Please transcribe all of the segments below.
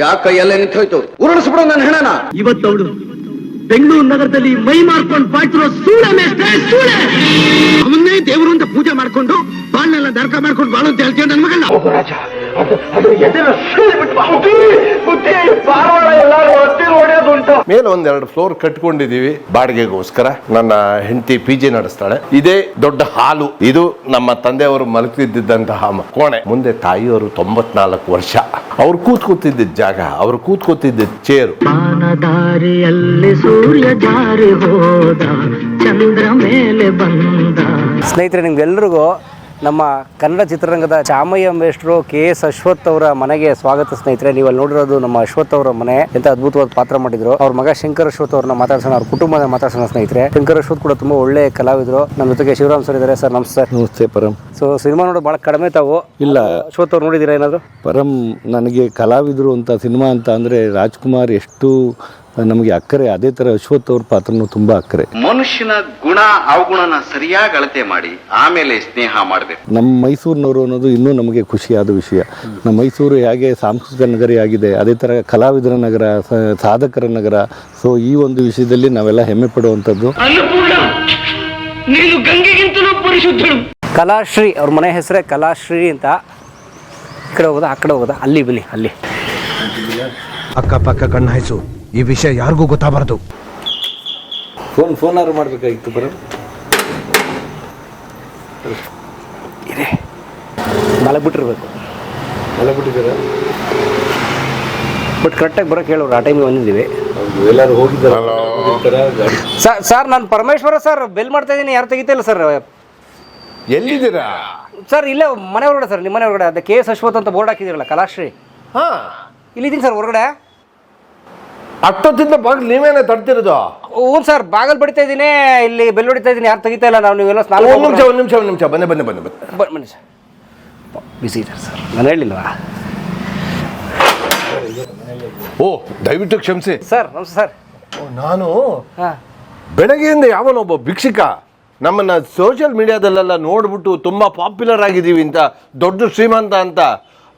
ಯಾಕ ಎಲ್ಲ ನಿಂತೋಯ್ತು? ಉರುಳಿಸ್ಬಿಡು ನನ್ನ ಹೆಣನ. ಇವತ್ತವಳು ಬೆಂಗಳೂರು ನಗರದಲ್ಲಿ ಮೈ ಮಾರ್ಕೊಂಡು ಬಾಳ್ತಿರೋ ಸೂಳೆ ಮೇಷ್ಟ್ರೆ ಸೂಳೆ! ಅವನ್ನೇ ದೇವರು ಅಂತ ಪೂಜೆ ಮಾಡ್ಕೊಂಡು ಬಾಳ್ನೆಲ್ಲ ದರ್ಕ ಮಾಡ್ಕೊಂಡು ಬಾಳು ಅಂತ ಮಗಲ್ಲ ಮೇಲೆ ಒಂದೆರಡು ಫ್ಲೋರ್ ಕಟ್ಕೊಂಡಿದೀವಿ ಬಾಡಿಗೆಗೋಸ್ಕರ. ನನ್ನ ಹೆಂಡತಿ ಪಿ ಜಿ ನಡೆಸ್ತಾಳೆ. ಇದೇ ದೊಡ್ಡ ಹಾಲು. ಇದು ನಮ್ಮ ತಂದೆಯವರು ಮಲಗ್ತಿದ್ದಂತಹ ಕೋಣೆ. ಮುಂದೆ ತಾಯಿಯವರು ತೊಂಬತ್ನಾಲ್ಕು ವರ್ಷ. ಅವ್ರು ಕೂತ್ಕೊತಿದ್ದ ಜಾಗ ಅವ್ರು ಕೂತ್ಕೊತಿದ್ದ ಚೇರು. ಪಾನದಾರಿಯಲ್ಲಿ ಸೂರ್ಯ ಜಾರಿ ಹೋದ ಚಂದ್ರ ಮೇಲೆ ಬಂದ. ಸ್ನೇಹಿತರೆ ನಿಮ್ಗೆಲ್ರಿಗೂ ನಮ್ಮ ಕನ್ನಡ ಚಿತ್ರರಂಗದ ಚಾಮಯ್ಯ ಮೇಷ್ಟ್ರು ಕೆ ಎಸ್ ಅಶ್ವಥ್ ಅವರ ಮನೆಗೆ ಸ್ವಾಗತ ಸ್ನೇಹಿತರೆ. ನೀವು ಅಲ್ಲಿ ನೋಡಿರೋದು ನಮ್ಮ ಅಶ್ವಥ್ ಅವರ ಮನೆ. ಎಂತ ಅದ್ಭುತವಾದ ಪಾತ್ರ ಮಾಡಿದ್ರು. ಅವ್ರ ಮಗ ಶಂಕರ್ ಅಶ್ವಥ್ ಅವ್ರನ್ನ ಮಾತಾಡ್ಸೋಣ ಅವ್ರ ಕುಟುಂಬದ ಮಾತಾಡ್ಸೋಣ ಸ್ನೇಹಿತರೆ. ಶಂಕರ್ ಅಶ್ವಥ್ ಕೂಡ ತುಂಬಾ ಒಳ್ಳೆ ಕಲಾವಿದರು. ನಮ್ಮ ಜೊತೆಗೆ ಶಿವರಾಮ್ ಸರ್ ಇದ್ದಾರೆ ಸರ್ ನಮಸ್ತೆ. ನಮಸ್ತೆ ಪರಂ. ಸೊ ಸಿನಿಮಾ ನೋಡೋದು ಬಹಳ ಕಡಿಮೆ ತಾವು. ಇಲ್ಲ. ಅಶ್ವಥ್ ಅವ್ರು ನೋಡಿದಿರ ಏನಾದ್ರು? ಪರಂ ನನಗೆ ಕಲಾವಿದರು ಅಂತ ಸಿನಿಮಾ ಅಂತ ಅಂದ್ರೆ ರಾಜ್ಕುಮಾರ್ ಎಷ್ಟು ನಮಗೆ ಅಕ್ಕರೆ ಅದೇ ತರ ಅಶ್ವಥ್ ಅವ್ರ ಪಾತ್ರನೂ ತುಂಬಾ ಅಕ್ಕರೆ. ಮನುಷ್ಯನ ಗುಣ ಅವಗುಣನ ಸರಿಯಾಗಿ ಅಳತೆ ಮಾಡಿ ಆಮೇಲೆ ಸ್ನೇಹ ಮಾಡಬೇಕು. ನಮ್ಮ ಮೈಸೂರಿನವರು ಅನ್ನೋದು ಇನ್ನೂ ನಮಗೆ ಖುಷಿಯಾದ ವಿಷಯ. ನಮ್ಮ ಮೈಸೂರು ಹೇಗೆ ಸಾಂಸ್ಕೃತಿಕ ನಗರಿ ಆಗಿದೆ ಅದೇ ತರ ಕಲಾವಿದರ ನಗರ ಸಾಧಕರ ನಗರ. ಸೊ ಈ ಒಂದು ವಿಷಯದಲ್ಲಿ ನಾವೆಲ್ಲ ಹೆಮ್ಮೆ ಪಡುವಂಥದ್ದು. ಕಲಾಶ್ರೀ ಅವ್ರ ಮನೆ ಹೆಸರೇ ಕಲಾಶ್ರೀ ಅಂತ. ಈ ಕಡೆ ಹೋಗೋದಾ ಆ ಕಡೆ ಹೋಗೋದಾ? ಅಲ್ಲಿ ಬನ್ನಿ ಅಲ್ಲಿ. ಅಕ್ಕಪಕ್ಕ ಕಣ್ಣು ಹಾಯಿಸು. ಈ ವಿಷಯ ಯಾರಿಗೂ ಗೊತ್ತಾಗಬಾರದು. ಫೋನ್ ಫೋನಾರು ಮಾಡಬೇಕಾಗಿತ್ತು ಬರ ಮಲಗ್ಬಿಟ್ಟಿರ್ಬೇಕು. ಮಲಗ್ಬಿಟ್ಟಿದ್ದೀರ? ಬಿಟ್ಟಿದ್ದೀರಾ ಬಟ್ ಕರೆಕ್ಟಾಗಿ ಬರೋಕ್ಕೆ ಹೇಳೋರು ಆ ಟೈಮಿಗೆ ಬಂದಿದ್ದೀವಿ. ಎಲ್ಲರೂ ಹೋಗಿದ್ದಾರೆ. ಗಾಡಿ ಸರ್ ಸರ್ ನಾನು ಪರಮೇಶ್ವರ ಸರ್ ಬೆಲ್ ಮಾಡ್ತಾ ಇದ್ದೀನಿ ಯಾರು ತೆಗಿತಿಲ್ಲ ಸರ್ ಎಲ್ಲಿದ್ದೀರಾ? ಸರ್ ಇಲ್ಲೇ ಮನೆ ಹೊರಗಡೆ ಸರ್ ನಿಮ್ಮ ಮನೆ ಹೊರಗಡೆ ಅದೇ ಕೆ ಎಸ್ ಅಶ್ವಥ್ ಅಂತ ಬೋರ್ಡ್ ಹಾಕಿದಿರಲ್ಲ ಕಲಾಶ್ರೀ. ಹಾಂ. ಇಲ್ಲಿದ್ದೀನಿ ಸರ್ ಹೊರಗಡೆ. ಅಷ್ಟೊತ್ತಿಂದ ಬಾಗಿಲು ನೀವೇನೆ ತಡ್ತಿರೋದು? ಹ್ಞೂ ಸರ್ ಬಾಗಲ್ ಬಡಿತಾ ಇದ್ದೀನಿ ಇಲ್ಲಿ ಬೆಲ್ ಹೊಡಿತಾ ಇದ್ದೀನಿ ಯಾರು ತೆಗಿತಾ ಇಲ್ಲ ನಾವು ನೀವೆಲ್ಲ ಸ್ನಾನ ಒಂದು ನಿಮಿಷ ಒಂದು ನಿಮಿಷ ಒಂದು ನಿಮಿಷ ಬನ್ನಿ ಬನ್ನಿ ಬನ್ನಿ ಬನ್ನಿ. ಬನ್ನಿ ಬನ್ನಿ ಸರ್. ಬಿಸಿ ಇದ್ದಾರೆ ಸರ್ ನಾನು ಹೇಳಿಲ್ವಾ? ಓ ದಯವಿಟ್ಟು ಕ್ಷಮಿಸಿ. ಸರ್ ನಮಸ್ತೆ ಸರ್. ನಾನು ಹಾಂ. ಬೆಳಗ್ಗೆಯಿಂದ ಯಾವನೊಬ್ಬ ಭಿಕ್ಷಿಕ ನಮ್ಮನ್ನ ಸೋಷಿಯಲ್ ಮೀಡಿಯಾದಲ್ಲೆಲ್ಲ ನೋಡ್ಬಿಟ್ಟು ತುಂಬಾ ಪಾಪ್ಯುಲರ್ ಆಗಿದ್ದೀವಿ ಅಂತ ದೊಡ್ಡ ಶ್ರೀಮಂತ ಅಂತ.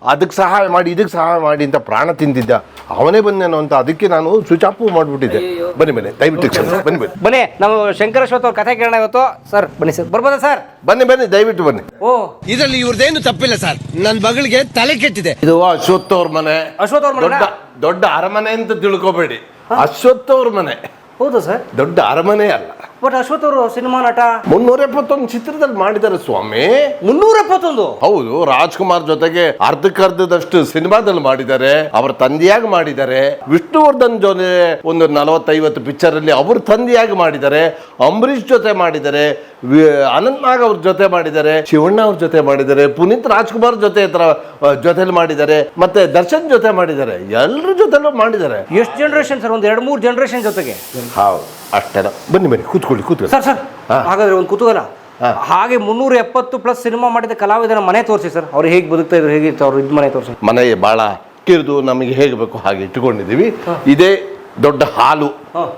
ಅದಕ್ಕೆ ಸಹಾಯ ಮಾಡಿ ಇದಕ್ಕೆ ಸಹಾಯ ಮಾಡಿ ಅಂತ ಪ್ರಾಣ ತಿಂತಿದ್ದ ಅವನೇ ಬಂದೇನೋ ಅಂತ ಅದಕ್ಕೆ ನಾನು ಸ್ವಿಚ್ ಆಫ್ ಮಾಡಿಬಿಟ್ಟಿದ್ದೆ. ಬನ್ನಿ ಬನ್ನಿ ದಯವಿಟ್ಟು ಕ್ಷಮಿಸಿ ಬನ್ನಿ ಬನ್ನಿ. ಬನ್ನಿ ನಾವು ಶಂಕರ ಅಶ್ವಥ್ ಅವ್ರ ಕಥೆ ಕೇಳೋಣ ಇವತ್ತು. ಸರ್ ಬನ್ನಿ ಸರ್. ಬರ್ಬೋದಾ ಸರ್? ಬನ್ನಿ ಬನ್ನಿ ದಯವಿಟ್ಟು ಬನ್ನಿ. ಓ. ಇದರಲ್ಲಿ ಇವ್ರದೇನು ತಪ್ಪಿಲ್ಲ ಸರ್. ನನ್ನ ಮಗಳಿಗೆ ತಲೆ ಕೆಟ್ಟಿದೆ. ಇದು ಅಶ್ವತ್ಥ ಅವ್ರ ಮನೆ. ಅಶ್ವತ್ ಅವ್ರ ಮನೆನಾ? ದೊಡ್ಡ ದೊಡ್ಡ ಅರಮನೆ ಅಂತ ತಿಳ್ಕೊಬೇಡಿ. ಅಶ್ವತ್ಥ ಅವ್ರ ಮನೆ. ಹೌದು ಸರ್? ದೊಡ್ಡ ಅರಮನೆ ಅಲ್ಲ ಬಟ್ ಅಶ್ವಥ್ ಅವರು ಸಿನಿಮಾ ನಟ. ಮುನ್ನೂರ ಎಪ್ಪತ್ತೊಂದು ಚಿತ್ರದಲ್ಲಿ ಮಾಡಿದ್ದಾರೆ ಸ್ವಾಮಿ. ಮುನ್ನೂರ ಎಪ್ಪತ್ತೊಂದು ಹೌದು ರಾಜ್ಕುಮಾರ್ ಜೊತೆಗೆ ಅರ್ಧಕ್ಕರ್ಧದಷ್ಟು ಸಿನಿಮಾದಲ್ಲಿ ಮಾಡಿದ್ದಾರೆ. ಅವರ ತಂದೆಯಾಗಿ ಮಾಡಿದ್ದಾರೆ. ವಿಷ್ಣುವರ್ಧನ್ ಜೊತೆ ಒಂದು ನಲವತ್ತೈವತ್ತು ಪಿಕ್ಚರ್ ಅಲ್ಲಿ ಅವ್ರ ತಂದೆಯಾಗಿ ಮಾಡಿದ್ದಾರೆ. ಅಂಬರೀಷ್ ಜೊತೆ ಮಾಡಿದ್ದಾರೆ. ಅನಂತ್ ನಾಗ್ ಅವ್ರ ಜೊತೆ ಮಾಡಿದ್ದಾರೆ. ಶಿವಣ್ಣ ಅವ್ರ ಜೊತೆ ಮಾಡಿದ್ದಾರೆ. ಪುನೀತ್ ರಾಜ್ಕುಮಾರ್ ಜೊತೆ ಹತ್ರ ಜೊತೆಲಿ ಮಾಡಿದ್ದಾರೆ. ಮತ್ತೆ ದರ್ಶನ್ ಜೊತೆ ಮಾಡಿದ್ದಾರೆ. ಎಲ್ಲರ ಜೊತೆಲೂ ಮಾಡಿದ್ದಾರೆ. ಎಷ್ಟು ಜನರೇಷನ್ ಸರ್ ಒಂದು ಎರಡು ಮೂರು ಜನರೇಷನ್ ಜೊತೆಗೆ. ಹೌದು. ಅಷ್ಟೇ ಬನ್ನಿ ಬನ್ನಿ ಕೂತ್ಕೊಳ್ಳಿ ಕೂತ್ಕೊಳ್ಳಿ. ಸರ್ ಸರ್ ಹಾ. ಹಾಗಾದ್ರೆ ಒಂದು ಕುತೂಹಲ ಹಾ. ಹಾಗೆ ಮುನ್ನೂರ ಎಪ್ಪತ್ತು ಪ್ಲಸ್ ಸಿನಿಮಾ ಮಾಡಿದ ಕಲಾವಿದರ ಮನೆ ತೋರಿಸಿ ಸರ್. ಅವ್ರು ಹೇಗೆ ಬದುಕ್ತಾ ಇದ್ರು ಹೇಗೆ ಅವ್ರು ಇದ್ ಮನೆ ತೋರಿಸಿ. ಮನೆ ಬಹಳ ಕಿರಿದು ನಮಗೆ ಹೇಗೆ ಬೇಕು ಹಾಗೆ ಇಟ್ಟುಕೊಂಡಿದ್ದೀವಿ. ಇದೇ ದೊಡ್ಡ ಹಾಲು. ಹಾಂ.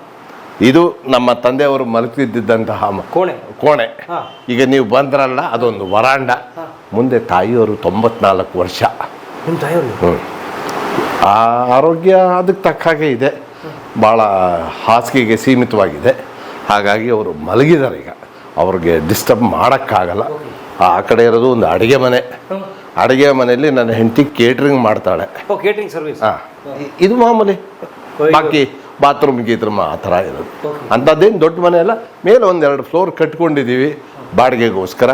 ಇದು ನಮ್ಮ ತಂದೆಯವರು ಮಲಗ್ತಿದ್ದಂತಹ ಮ- ಕೋಣೆ. ಕೋಣೆ. ಹಾ. ಈಗ ನೀವು ಬಂದ್ರಲ್ಲ ಅದೊಂದು ವರಾಂಡ. ಮುಂದೆ ತಾಯಿಯವರು ತೊಂಬತ್ನಾಲ್ಕು ವರ್ಷ. ನಿಮ್ಮ ತಾಯಿಯವ್ರು? ಹ್ಮ್. ಆ ಆರೋಗ್ಯ ಅದಕ್ಕೆ ತಕ್ಕ ಹಾಗೆ ಇದೆ. ಭಾಳ ಹಾಸಿಗೆಗೆ ಸೀಮಿತವಾಗಿದೆ. ಹಾಗಾಗಿ ಅವರು ಮಲಗಿದ್ದಾರೆ ಈಗ. ಅವ್ರಿಗೆ ಡಿಸ್ಟರ್ಬ್ ಮಾಡೋಕ್ಕಾಗಲ್ಲ. ಆ ಕಡೆ ಇರೋದು ಒಂದು ಅಡುಗೆ ಮನೆ. ಅಡುಗೆ ಮನೆಯಲ್ಲಿ ನನ್ನ ಹೆಂಡತಿ ಕೇಟ್ರಿಂಗ್ ಮಾಡ್ತಾಳೆ. ಹಾಂ ಕೇಟ್ರಿಂಗ್ ಸರ್ವಿಸ್ ಹಾಂ. ಇದು ಮಾಮೂಲಿ. ಬಾಕಿ ಬಾತ್ರೂಮ್ ಗೀತ್ರೂಮ್ ಆ ಥರ ಇರೋದು. ಅಂಥದ್ದೇನು ದೊಡ್ಡ ಮನೆ ಅಲ್ಲ. ಮೇಲೆ ಒಂದೆರಡು ಫ್ಲೋರ್ ಕಟ್ಕೊಂಡಿದ್ದೀವಿ. ಬಾಡಿಗೆಗೋಸ್ಕರ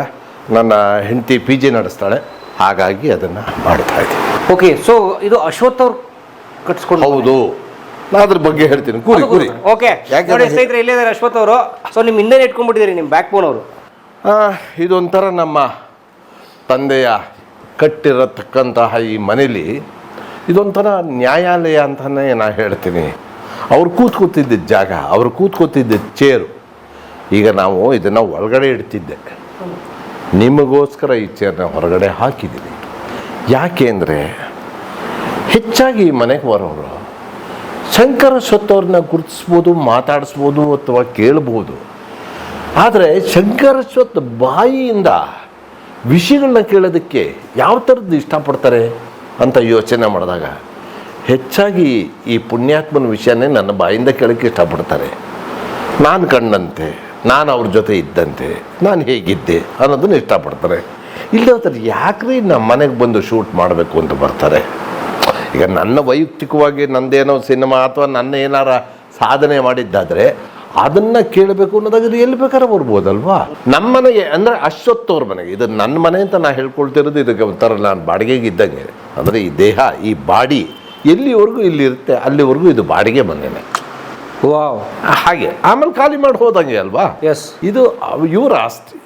ನನ್ನ ಹೆಂಡತಿ ಪಿ ಜಿ ನಡೆಸ್ತಾಳೆ. ಹಾಗಾಗಿ ಅದನ್ನು ಮಾಡ್ತಾ ಇದ್ದೀವಿ ಓಕೆ ಸೊ ಇದು ಅಶ್ವಥ್ ಅವ್ರು ಕಟ್ಸ್ಕೊಂಡು ಹೌದು. ನಾ ಅದ್ರ ಬಗ್ಗೆ ಹೇಳ್ತೀನಿ. ಕೂರಿ ಕೂರಿ. ಓಕೆ ನೋಡಿ ಸ್ನೇಹಿತರೆ ಇಲ್ಲೇ ಇದ್ದಾರೆ ಅಶ್ವಥ್ ಅವರು. ಸೊ ನಿಮ್ಮ ಹಿಂದೆ ಇಟ್ಕೊಂಡ್ಬಿಟ್ಟಿದ್ದೀರಿ ನಿಮ್ಮ ಬ್ಯಾಕ್ ಬೋನ್ ಅವರು ಇದೊಂಥರ ನಮ್ಮ ತಂದೆಯ ಕಟ್ಟಿರತಕ್ಕಂತಹ ಈ ಮನೇಲಿ ಇದೊಂಥರ ನ್ಯಾಯಾಲಯ ಅಂತಲೇ ನಾ ಹೇಳ್ತೀನಿ. ಅವ್ರು ಕೂತ್ಕೊತಿದ್ದ ಜಾಗ ಅವ್ರು ಕೂತ್ಕೊತಿದ್ದ ಚೇರು ಈಗ ನಾವು ಇದನ್ನು ಒಳಗಡೆ ಇಡ್ತಿದ್ದೆ. ನಿಮಗೋಸ್ಕರ ಈ ಚೇರ್ನ ಹೊರಗಡೆ ಹಾಕಿದ್ದೀನಿ. ಯಾಕೆ ಅಂದರೆ ಹೆಚ್ಚಾಗಿ ಈ ಮನೆಗೆ ಬರೋರು ಶಂಕರ ಸ್ವತ್ತವ್ರನ್ನ ಗುರುತಿಸ್ಬೋದು, ಮಾತಾಡಿಸ್ಬೋದು ಅಥವಾ ಕೇಳ್ಬೋದು. ಆದರೆ ಶಂಕರ ಸ್ವತ್ ಬಾಯಿಯಿಂದ ವಿಷಯಗಳನ್ನ ಕೇಳೋದಕ್ಕೆ ಯಾವ ಥರದ್ದು ಇಷ್ಟಪಡ್ತಾರೆ ಅಂತ ಯೋಚನೆ ಮಾಡಿದಾಗ ಹೆಚ್ಚಾಗಿ ಈ ಪುಣ್ಯಾತ್ಮನ ವಿಷಯನೇ ನನ್ನ ಬಾಯಿಂದ ಕೇಳೋಕ್ಕೆ ಇಷ್ಟಪಡ್ತಾರೆ. ನಾನು ಕಂಡಂತೆ ನಾನು ಅವ್ರ ಜೊತೆ ಇದ್ದಂತೆ, ನಾನು ಹೇಗಿದ್ದೆ ಅನ್ನೋದನ್ನು ಇಷ್ಟಪಡ್ತಾರೆ. ಇಲ್ಲದ್ರೆ ಯಾಕ್ರಿ ನಮ್ಮ ಮನೆಗೆ ಬಂದು ಶೂಟ್ ಮಾಡಬೇಕು ಅಂತ ಬರ್ತಾರೆ? ಈಗ ನನ್ನ ವೈಯಕ್ತಿಕವಾಗಿ ನಂದೇನೋ ಸಿನಿಮಾ ಅಥವಾ ನನ್ನ ಏನಾರ ಸಾಧನೆ ಮಾಡಿದ್ದಾದರೆ ಅದನ್ನು ಕೇಳಬೇಕು ಅನ್ನೋದಾಗಿದ್ರೆ ಎಲ್ಲಿ ಬೇಕಾದ್ರೆ ಬರ್ಬೋದಲ್ವಾ? ನಮ್ಮ ಮನೆಗೆ ಅಂದರೆ ಅಶ್ವತ್ಥವ್ರ ಮನೆಗೆ. ಇದು ನನ್ನ ಮನೆ ಅಂತ ನಾನು ಹೇಳ್ಕೊಳ್ತಿರೋದು ಇದಕ್ಕೆ ಒಂಥರ ನಾನು ಬಾಡಿಗೆಗೆ ಇದ್ದಂಗೆ. ಅಂದರೆ ಈ ದೇಹ ಈ ಬಾಡಿ ಎಲ್ಲಿವರೆಗೂ ಇಲ್ಲಿ ಇರುತ್ತೆ ಅಲ್ಲಿವರೆಗೂ ಇದು ಬಾಡಿಗೆ ಮನೆಯೇ ವಾವ್. ಹಾಗೆ. ಆಮೇಲೆ ಖಾಲಿ ಮಾಡಿ ಹೋದಂಗೆ ಅಲ್ವಾ? ಎಸ್ ಇದು ಇವರ ಆಸ್ತಿ.